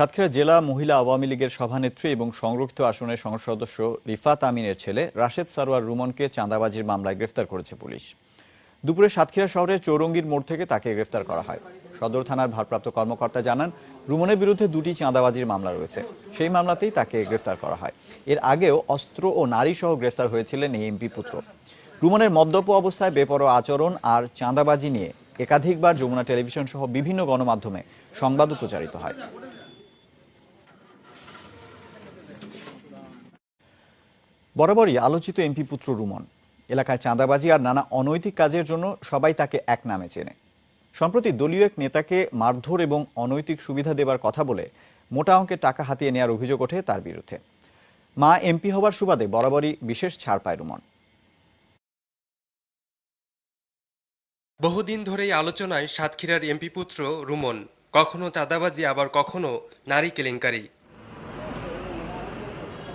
সাতক্ষীরা জেলা মহিলা আওয়ামী লীগের সভানেত্রী এবং সংরক্ষিত আসনের সংসদ সদস্য রিফাত আমিনের ছেলে রাশেদ সারোয়ার রুমনকে চাঁদাবাজির মামলায় গ্রেফতার করেছে পুলিশ। দুপুরে সাতক্ষীরা শহরের চৌরঙ্গীর মোড় থেকে তাকে গ্রেফতার করা হয়। সদর থানার ভারপ্রাপ্ত কর্মকর্তা জানান, রুমনের বিরুদ্ধে দুটি চাঁদাবাজির মামলা রয়েছে। সেই মামলাতেই তাকে গ্রেফতার করা হয়। এর আগেও অস্ত্র ও নারী সহ গ্রেফতার হয়েছিলেন এই এমপি পুত্র। রুমনের মদ্যপ অবস্থায় বেপরোয়া আচরণ আর চাঁদাবাজি নিয়ে একাধিকবার যমুনা টেলিভিশন সহ বিভিন্ন গণমাধ্যমে সংবাদ প্রচারিত হয়। বরাবরই আলোচিত এমপি পুত্র রুমন। এলাকায় চাঁদাবাজি আর নানা অনৈতিক কাজের জন্য সবাই তাকে এক নামে চেনে। সম্প্রতি দলীয় এক নেতাকে মারধর এবং অনৈতিক সুবিধা দেবার কথা বলে মোটা অঙ্কের টাকা হাতিয়ে নেওয়ার অভিযোগ ওঠে তার বিরুদ্ধে। মা এমপি হবার সুবাদে বরাবরই বিশেষ ছাড় পায় রুমন। বহুদিন ধরেই আলোচনায় সাতক্ষীরার এমপি পুত্র রুমন, কখনো চাঁদাবাজি, আবার কখনো নারী কেলেঙ্কারি।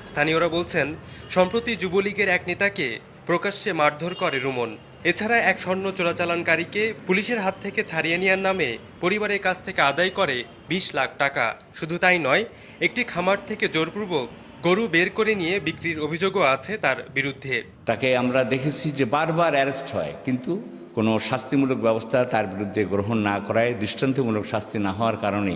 স্থানীয়রা বলছেন, সম্প্রতি যুবলীগের এক নেতাকে প্রকাশ্যে মারধর করে রুমন। এছাড়া এক স্বর্ণ চোরাচালানকারীকে পুলিশের হাত থেকে ছাড়িয়ে নেওয়ার নামে পরিবারের কাছ থেকে আদায় করে বিশ লাখ টাকা। শুধু তাই নয়, একটি খামার থেকে জোরপূর্বক গরু বের করে নিয়ে বিক্রির অভিযোগও আছে তার বিরুদ্ধে। তাকে আমরা দেখেছি যে বারবার অ্যারেস্ট হয়, কিন্তু কোনো শাস্তিমূলক ব্যবস্থা তার বিরুদ্ধে গ্রহণ না করায় দৃষ্টান্তমূলক শাস্তি না হওয়ার কারণে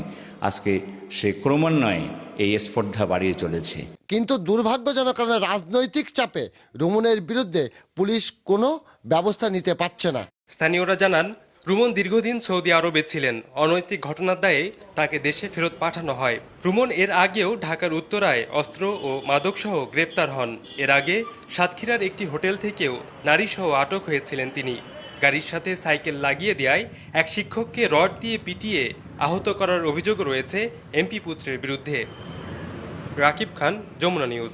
আজকে সে ক্রমান্বয়ে এই স্পর্ধা বাড়িয়ে চলেছে। কিন্তু দুর্ভাগ্যজনক কারণে রাজনৈতিক চাপে রুমনের বিরুদ্ধে পুলিশ কোনো ব্যবস্থা নিতে পারছে না। স্থানীয়রা জানান রুমন দীর্ঘদিন সৌদি আরবে ছিলেন। অনৈতিক ঘটনার দায়ে তাকে দেশে ফেরত পাঠানো হয়। রুমন এর আগেও ঢাকার উত্তরায় অস্ত্র ও মাদকসহ গ্রেপ্তার হন। এর আগে সাতক্ষীরার একটি হোটেল থেকেও নারীসহ আটক হয়েছিলেন তিনি। গাড়ির সাথে সাইকেল লাগিয়ে দেয় এক শিক্ষককে রড দিয়ে পিটিয়ে আহত করার অভিযোগ রয়েছে এমপি পুত্রের বিরুদ্ধে। রাকিব খান, যমুনা নিউজ।